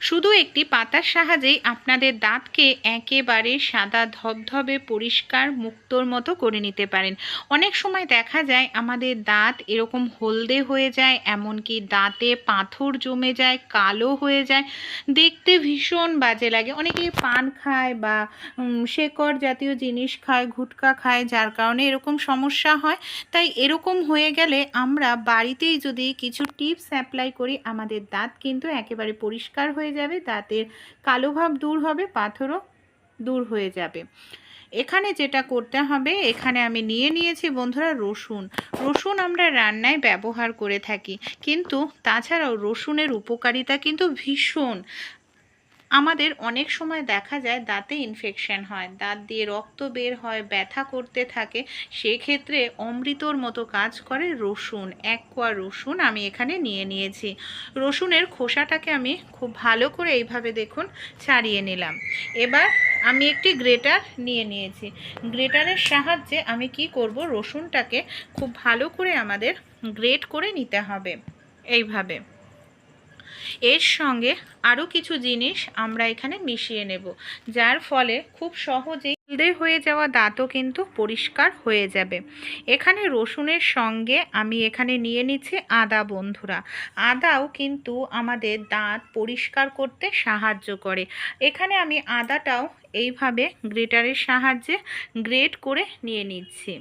শুধু একটি পাতার সাহায্যেই আপনাদের দাঁতকে একেবারে সাদা ধবধবে, পরিষ্কার, মুক্তোর মতো করে নিতে পারেন। অনেক সময় দেখা যায় আমাদের দাঁত এরকম হলদে হয়ে যায়, এমনকি দাঁতে পাথর জমে যায়, কালো হয়ে যায়। দেখতে ভীষণ বাজে লাগে। অনেকে পান খায় বা শেকড় জাতীয় জিনিস খায়, গুটকা খায়, যার কারণে এরকম সমস্যা হয়। তাই এরকম হয়ে গেলে আমরা বাড়িতেই যদি কিছু টিপস অ্যাপ্লাই করি, আমাদের দাঁত কিন্তু একেবারে পরিষ্কার হয়ে যাবে দাঁতের কালো ভাব দূর হবে, পাথরও দূর হয়ে যাবে। এখানে যেটা করতে হবে, এখানে আমি নিয়ে নিয়েছি বন্ধুরা রসুন। রসুন আমরা রান্নায় ব্যবহার করে থাকি, কিন্তু তাছাড়াও রসুনের উপকারিতা কিন্তু ভীষণ। আমাদের অনেক সময় দেখা যায় দাঁতে ইনফেকশন হয়, দাঁত দিয়ে রক্ত বের হয়, ব্যথা করতে থাকে। সেক্ষেত্রে অমৃতর মতো কাজ করে রসুন, এক কোয়া রসুন আমি এখানে নিয়ে নিয়েছি। রসুনের খোসাটাকে আমি খুব ভালো করে এইভাবে দেখুন ছাড়িয়ে নিলাম। এবার আমি একটি গ্রেটার নিয়ে নিয়েছি। গ্রেটারের সাহায্যে আমি কি করব? রসুনটাকে খুব ভালো করে আমাদের গ্রেট করে নিতে হবে। এইভাবে। এর সঙ্গে আরও কিছু জিনিস আমরা এখানে মিশিয়ে নেব, যার ফলে খুব সহজেই হলদে হয়ে যাওয়া দাঁতও কিন্তু পরিষ্কার হয়ে যাবে। এখানে রসুনের সঙ্গে আমি এখানে নিয়ে নিচ্ছি আদা, বন্ধুরা। আদাও কিন্তু আমাদের দাঁত পরিষ্কার করতে সাহায্য করে। এখানে আমি আদাটাও এইভাবে গ্রেটারের সাহায্যে গ্রেট করে নিয়ে নিচ্ছি।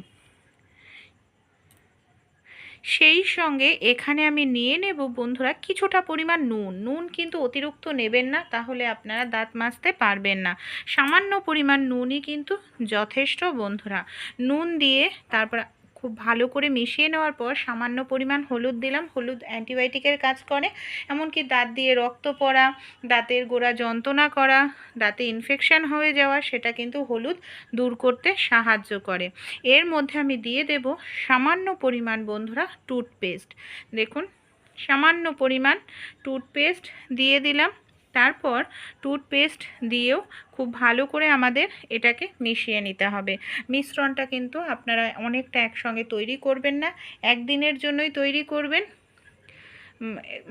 সেই সঙ্গে এখানে আমি নিয়ে নেব বন্ধুরা কিছুটা পরিমাণ নুন। নুন কিন্তু অতিরিক্ত নেবেন না, তাহলে আপনারা দাঁত মাজতে পারবেন না। সামান্য পরিমাণ নুনই কিন্তু যথেষ্ট বন্ধুরা। নুন দিয়ে তারপর খুব ভালো করে মিশিয়ে নেওয়ার পর সামান্য পরিমাণ হলুদ দিলাম। হলুদ অ্যান্টিবায়োটিকের কাজ করে, এমনকি দাঁত দিয়ে রক্ত পড়া, দাঁতের গোড়া যন্ত্রণা করা, দাঁতে ইনফেকশন হয়ে যাওয়া, সেটা কিন্তু হলুদ দূর করতে সাহায্য করে। এর মধ্যে আমি দিয়ে দেব সামান্য পরিমাণ বন্ধুরা টুথপেস্ট দেখুন, সামান্য পরিমাণ টুথপেস্ট দিয়ে দিলাম। তারপর টুথপেস্ট দিয়েও খুব ভালো করে আমাদের এটাকে মিশিয়ে নিতে হবে। মিশ্রণটা কিন্তু আপনারা অনেকটা একসঙ্গে তৈরি করবেন না, একদিনের জন্যই তৈরি করবেন।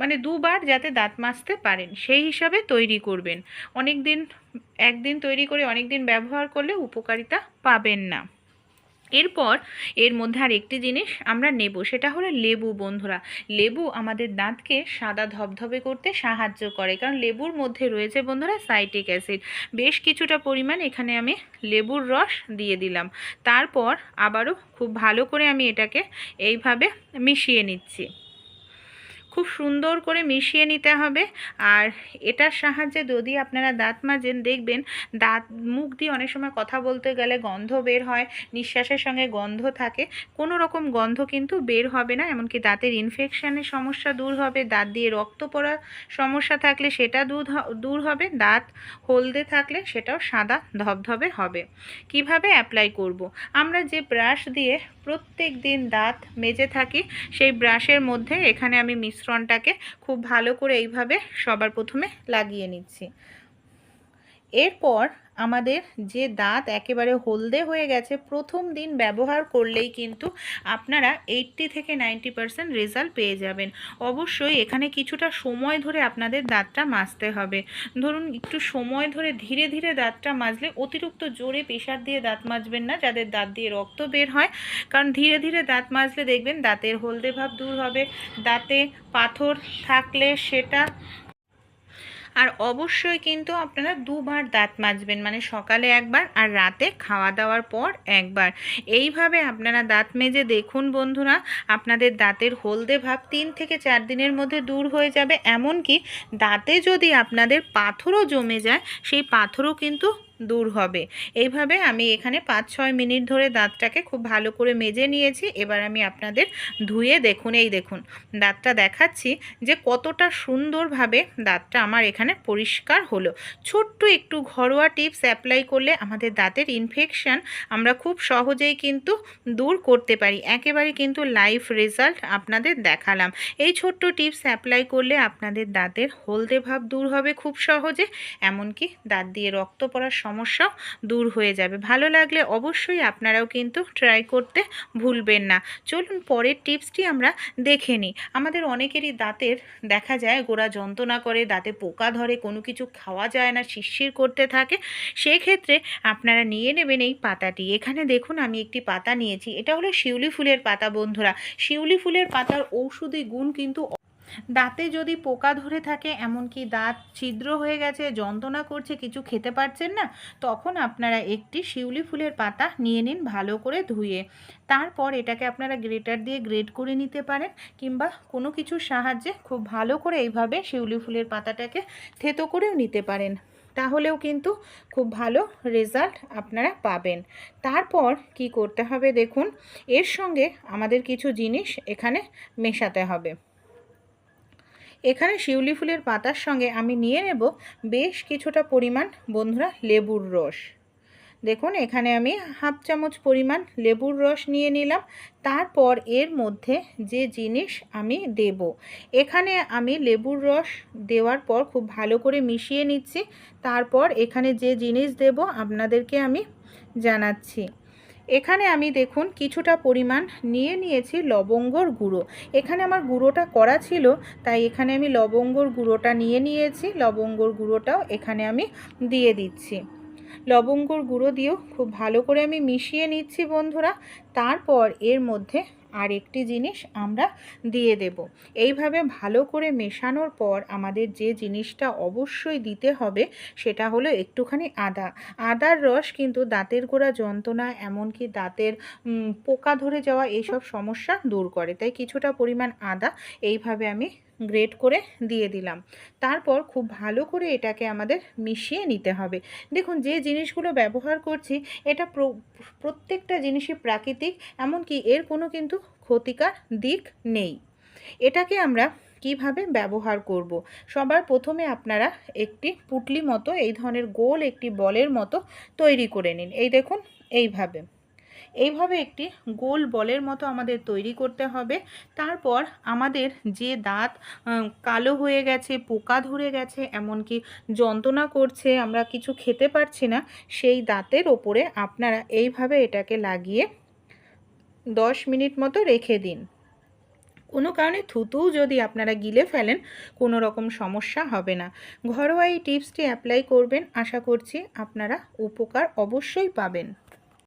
মানে দুবার যাতে দাঁত মাজতে পারেন, সেই হিসাবে তৈরি করবেন। অনেক দিন একদিন তৈরি করে অনেক দিন ব্যবহার করলে উপকারিতা পাবেন না। এরপর এর মধ্যে আর একটি জিনিস আমরা নেব, সেটা হলো লেবু বন্ধুরা। লেবু আমাদের দাঁতকে সাদা ধবধবে করতে সাহায্য করে, কারণ লেবুর মধ্যে রয়েছে বন্ধুরা সাইটিক অ্যাসিড। বেশ কিছুটা পরিমাণ এখানে আমি লেবুর রস দিয়ে দিলাম। তারপর আবারও খুব ভালো করে আমি এটাকে এইভাবে মিশিয়ে নিচ্ছি। খুব সুন্দর করে মিশিয়ে নিতে হবে। আর এটার সাহায্যে যদি আপনারা দাঁত মাজেন, দেখবেন দাঁত, মুখ দিয়ে অনেক সময় কথা বলতে গেলে গন্ধ বের হয়, নিঃশ্বাসের সঙ্গে গন্ধ থাকে। কোনো রকম গন্ধ কিন্তু বের হবে না, এমনকি দাঁতের ইনফেকশানের সমস্যা দূর হবে। দাঁত দিয়ে রক্ত পড়ার সমস্যা থাকলে সেটা দূর হবে। দাঁত হলদে থাকলে সেটাও সাদা ধবধবে হবে। কীভাবে অ্যাপ্লাই করব। আমরা যে ব্রাশ দিয়ে প্রত্যেক দিন দাঁত মেজে থাকি, সেই ব্রাশের মধ্যে এখানে আমি মিশ্রণটাকে খুব ভালো করে এইভাবে সবার প্রথমে লাগিয়ে নিচ্ছি। এরপর আমাদের যে দাঁত একেবারে হলদে হয়ে গেছে, প্রথম দিন ব্যবহার করলেই কিন্তু আপনারা এইট্টি থেকে নাইনটি পারসেন্ট রেজাল্ট পেয়ে যাবেন। অবশ্যই এখানে কিছুটা সময় ধরে আপনাদের দাঁতটা মাজতে হবে। ধরুন, একটু সময় ধরে ধীরে ধীরে দাঁতটা মাজলে অতিরিক্ত জোরে প্রেশার দিয়ে দাঁত মাজবেন না, যাদের দাঁত দিয়ে রক্ত বের হয়। কারণ ধীরে ধীরে দাঁত মাজলে দেখবেন দাঁতের হলদে ভাব দূর হবে। দাঁতে পাথর থাকলে সেটা আর অবশ্যই কিন্তু আপনারা দুবার দাঁত মাজবেন মানে সকালে একবার আর রাতে খাওয়া দাওয়ার পর একবার। এইভাবে আপনারা দাঁত মেজে দেখুন বন্ধুরা, আপনাদের দাঁতের হলদে ভাব তিন থেকে চার দিনের মধ্যে দূর হয়ে যাবে। এমনকি দাঁতে যদি আপনাদের পাথরও জমে যায়, সেই পাথরও কিন্তু দূর হবে। এইভাবে আমি এখানে পাঁচ ছয় মিনিট ধরে দাঁতটাকে খুব ভালো করে মেজে নিয়েছি। এবার আমি আপনাদের ধুয়ে দেখুন, এই দেখুন, দাঁতটা দেখাচ্ছি যে কতটা সুন্দরভাবে দাঁতটা আমার এখানে পরিষ্কার হলো। ছোট্ট একটু ঘরোয়া টিপস অ্যাপ্লাই করলে আমাদের দাঁতের ইনফেকশান আমরা খুব সহজেই কিন্তু দূর করতে পারি। একেবারে কিন্তু লাইফ রেজাল্ট আপনাদের দেখালাম। এই ছোট্ট টিপস অ্যাপ্লাই করলে আপনাদের দাঁতের হলদে ভাব দূর হবে খুব সহজে। এমনকি দাঁত দিয়ে রক্ত পড়ার সমস্যাও দূর হয়ে যাবে। ভালো লাগলে অবশ্যই আপনারাও কিন্তু ট্রাই করতে ভুলবেন না। চলুন পরের টিপসটি আমরা দেখে নিই। আমাদের অনেকেরই দাঁতের দেখা যায়, গোড়া যন্ত্রণা করে, দাঁতে পোকা ধরে, কোনো কিছু খাওয়া যায় না, শিরশির করতে থাকে। সেক্ষেত্রে আপনারা নিয়ে নেবেন এই পাতাটি। এখানে দেখুন, আমি একটি পাতা নিয়েছি। এটা হলো শিউলি ফুলের পাতা, বন্ধুরা। শিউলি ফুলের পাতার ঔষধি গুণ কিন্তু দাঁতে যদি পোকা ধরে থাকে, এমনকি দাঁত ছিদ্র হয়ে গেছে, যন্ত্রণা করছে, কিছু খেতে পারছেন না, তখন আপনারা একটি শিউলি ফুলের পাতা নিয়ে নিন ভালো করে ধুয়ে। তারপর এটাকে আপনারা গ্রেটার দিয়ে গ্রেট করে নিতে পারেন, কিংবা কোনো কিছুর সাহায্যে খুব ভালো করে এইভাবে শিউলি ফুলের পাতাটাকে থেতো করেও নিতে পারেন। তাহলেও কিন্তু খুব ভালো রেজাল্ট আপনারা পাবেন। তারপর কি করতে হবে দেখুন, এর সঙ্গে আমাদের কিছু জিনিস এখানে মেশাতে হবে। এখানে শিউলি ফুলের পাতার সঙ্গে আমি নিয়ে নেব বেশ কিছুটা পরিমাণ, বন্ধুরা, লেবুর রস। দেখুন, এখানে আমি হাফ চামচ পরিমাণ লেবুর রস নিয়ে নিলাম। তারপর এর মধ্যে যে জিনিস আমি দেব, এখানে আমি লেবুর রস দেওয়ার পর খুব ভালো করে মিশিয়ে নিচ্ছি। তারপর এখানে যে জিনিস দেব, আপনাদেরকে আমি জানাচ্ছি। এখানে আমি দেখুন কিছুটা পরিমাণ নিয়ে নিয়েছি লবঙ্গর গুঁড়ো। এখানে আমার গুঁড়োটা করা ছিল, তাই এখানে আমি লবঙ্গর গুঁড়োটা নিয়ে নিয়েছি, লবঙ্গর গুঁড়োটাও এখানে আমি দিয়ে দিচ্ছি। লবঙ্গর গুঁড়ো দিয়েও খুব ভালো করে আমি মিশিয়ে নিচ্ছি বন্ধুরা, তারপর এর মধ্যে আর একটি জিনিস আমরা দিয়ে দেব। এইভাবে ভালো করে মেশানোর পর আমাদের যে জিনিসটা অবশ্যই দিতে হবে সেটা হলো একটুখানি আদা। আদার রস কিন্তু দাঁতের গোড়া যন্ত্রণা এমনকি দাঁতের পোকা ধরে যাওয়া এইসব সমস্যা দূর করে। তাই কিছুটা পরিমাণ আদা এইভাবে আমি গ্রেট করে দিয়ে দিলাম। তারপর খুব ভালো করে এটাকে আমাদের মিশিয়ে নিতে হবে। দেখুন, যে জিনিসগুলো ব্যবহার করছি, এটা প্রত্যেকটা জিনিসই প্রাকৃতিক, এমনকি এর কোনো কিন্তু ক্ষতিকার দিক নেই। এটাকে আমরা কীভাবে ব্যবহার করব। সবার প্রথমে আপনারা একটি পুটলি মতো, এই ধরনের গোল একটি বলের মতো তৈরি করে নিন। এই দেখুন, এইভাবে। এইভাবে একটি গোল বলের মতো আমাদের তৈরি করতে হবে। তারপর আমাদের যে দাঁত কালো হয়ে গেছে, পোকা ধরে গেছে, এমনকি যন্ত্রণা করছে, আমরা কিছু খেতে পারছি না, সেই দাঁতের ওপরে আপনারা এইভাবে এটাকে লাগিয়ে দশ মিনিট মতো রেখে দিন। কোনো কারণে থুতুও যদি আপনারা গিলে ফেলেন, কোনো রকম সমস্যা হবে না। ঘরোয়া এই টিপসটি অ্যাপ্লাই করবেন। আশা করছি আপনারা উপকার অবশ্যই পাবেন।